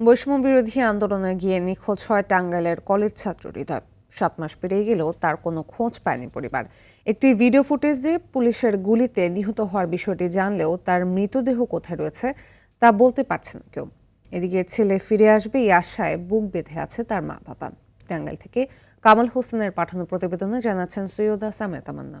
বৈষম্য বিরোধী আন্দোলনে গিয়ে নিখোঁজ হয় টাঙ্গাইলের কলেজ ছাত্র হৃদয় সাত মাস পেরিয়ে গেলেও তার কোনো খোঁজ পায়নি পরিবার। একটি ভিডিও ফুটেজে পুলিশের গুলিতে নিহত হওয়ার বিষয়টি জানলেও তার মৃতদেহ কোথায় রয়েছে তা বলতে পারছেন কেউ। এদিকে ছেলে ফিরে আসবে এই আশায় বুক বেঁধে আছে তার মা বাবা টাঙ্গাইল থেকে কামাল হোসেনের পাঠানো প্রতিবেদনে জানাচ্ছেন সৈয়দা সামেত তামান্না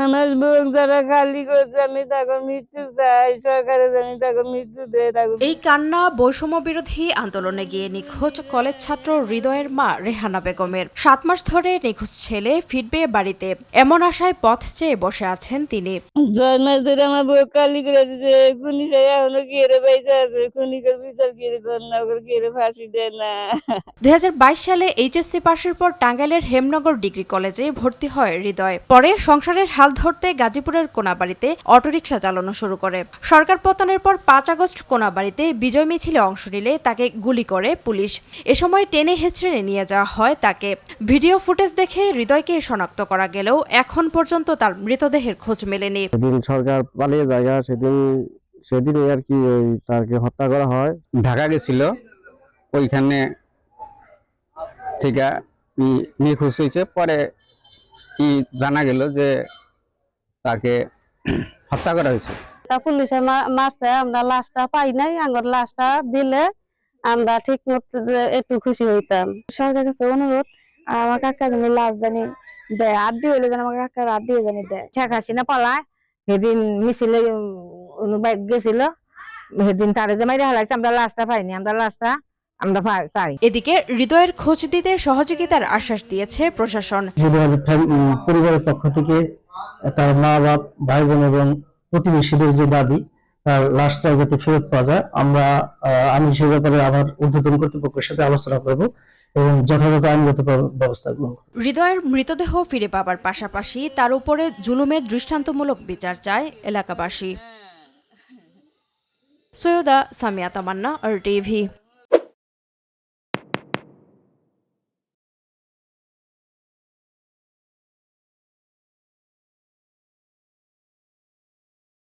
আমার বুক যারা খালি করছে আমি তাকে মৃত্যু চাই সরকারের আমি তাকে মৃত্যু দেয় এই কান্না বৈষম্য বিরোধী আন্দোলনে গিয়ে নিখোঁজ কলেজ ছাত্র হৃদয়ের মা রেহানা বেগমের। সাত মাস ধরে নিখোঁজ ছেলে ফিরবে বাড়িতে এমন আশায় পথ চেয়ে বসে আছেন তিনি। ছয় মাস ধরে আমার বুক খালি করে খুনি এখনও আছে খুনিকে বিচার কেড়ে কর ফাঁসি দেয় না। দুই সালে এইচএসসি পাশের পর টাঙ্গাইলের হেমনগর ডিগ্রি কলেজে ভর্তি হয় হৃদয়। পরে সংসারের হাল ধরতে গাজীপুরের কোনাবাড়িতে অটোরিকশা চালানো শুরু করে। সরকার পতনের পর পাঁচ আগস্ট কোনাবাড়িতে বিজয় মিছিলে অংশ নিলে তাকে গুলি করে পুলিশ। এ সময় টেনে হেঁচড়ে নিয়ে যাওয়া হয় তাকে। ভিডিও ফুটেজ দেখে হৃদয়কে শনাক্ত করা গেলেও এখন পর্যন্ত তার মৃতদেহের খোঁজ মেলেনি। সেদিন সরকার পালিয়ে জায়গা সেদিন সেদিনই আর কি ওই তাকে হত্যা করা হয়। ঢাকা গেছিল ওইখানে থেকে নিখোঁজ হয়েছে। পরে কি জানা গেল যে তাকে হত্যা করা হয়েছে। পুলিশে মারছে আমরা লাশটা পাই নাই আমার লাশটা দিলে আমরা ঠিক মতো একটু খুশি হইতাম। সরকারের কাছে অনুরোধ আমার কাকা জানি লাশ জানি দেয় আড্ডি হইলে যেন আমার কাকার আড্ডি জানি দেয়। শেখ হাসিনা পলায় সেদিন মিছিলে বাইক গেছিল সেদিন তারে যে মাইরে হালাইছে আমরা লাশটা পাইনি আমরা লাশটা আমরা চাই। এদিকে হৃদয়ের খোঁজ দিতে সহযোগিতার আশ্বাস দিয়েছে প্রশাসন। পরিবারের পক্ষ থেকে তার মা বাপ ভাই বোন এবং প্রতিবেশীদের যে দাবি, তার লাশটা যাতে ফেরত পাওয়া যায়। আমরা আমি সে ব্যাপারে আমার ঊর্ধ্বতন কর্তৃপক্ষের সাথে আলোচনা করব এবং যথাযথ আইনগত ব্যবস্থা গ্রহণ হৃদয়ের মৃতদেহ ফিরে পাবার পাশাপাশি তার উপরে জুলুমের দৃষ্টান্তমূলক বিচার চায় এলাকাবাসী। Syeda Samia Tamanna, R TV.